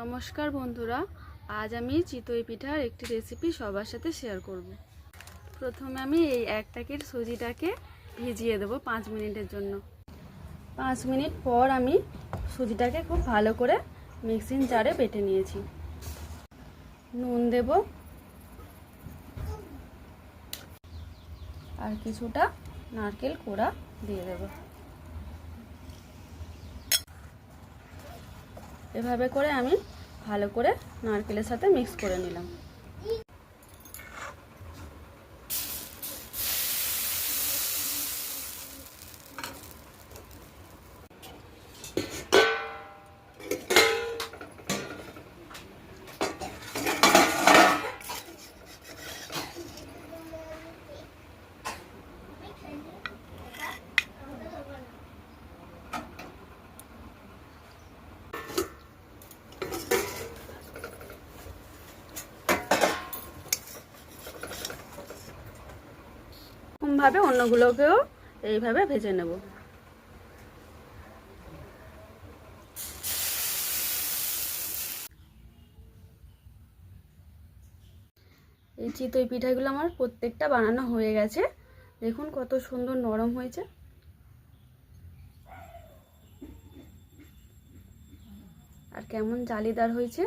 নমস্কার বন্ধুরা, আজ আমি চিতই পিঠার একটি রেসিপি সবার সাথে শেয়ার করব। প্রথমে আমি এই এক প্যাকেট সুজিটাকে ভিজিয়ে দেবো পাঁচ মিনিটের জন্য। পাঁচ মিনিট পর আমি সুজিটাকে খুব ভালো করে মিক্সিং জারে বেটে নিয়েছি। নুন দেব। আর কিছুটা নারকেল কোড়া দিয়ে দেবো। এভাবে করে আমি ভালো করে নারকেলের সাথে মিক্স করে নিলাম। এরকমভাবে অন্যগুলোকেও এইভাবে ভেজে নেব। এই চিতই পিঠাগুলো আমার প্রত্যেকটা বানানো হয়ে গেছে। দেখুন কত সুন্দর নরম হয়েছে। আর কেমন জালিদার হয়েছে।